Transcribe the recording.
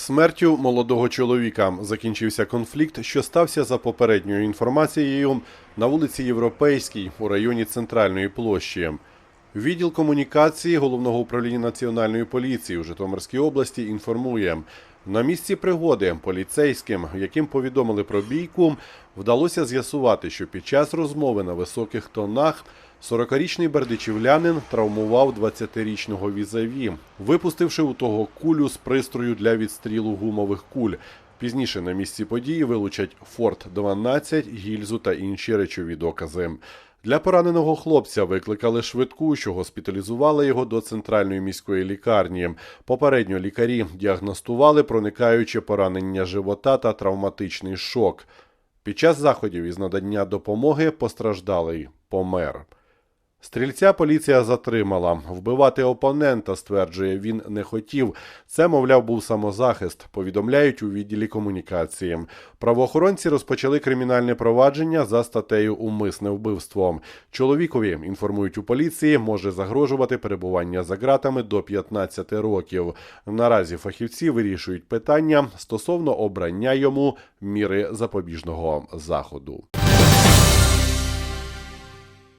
Смертю молодого чоловіка закінчився конфлікт, що стався за попередньою інформацією на вулиці Європейській у районі центральної площі. Відділ комунікації головного управління національної поліції у Житомирській області інформує. На місці пригоди поліцейським, яким повідомили про бійку, вдалося з'ясувати, що під час розмови на високих тонах 40-річний бердичівлянин травмував 20-річного візаві, випустивши у того кулю з пристрою для відстрілу гумових куль. Пізніше на місці події вилучать Форт 12, гільзу та інші речові докази. Для пораненого хлопця викликали швидку, що госпіталізували його до центральної міської лікарні. Попередньо лікарі діагностували проникаюче поранення живота та травматичний шок. Під час заходів із надання допомоги постраждалий помер. Стрільця поліція затримала. Вбивати опонента, стверджує, він не хотів. Це, мовляв, був самозахист, повідомляють у відділі комунікації. Правоохоронці розпочали кримінальне провадження за статтею Умисне вбивство. Чоловікові, інформують у поліції, може загрожувати перебування за ґратами до 15 років. Наразі фахівці вирішують питання стосовно обрання йому міри запобіжного заходу.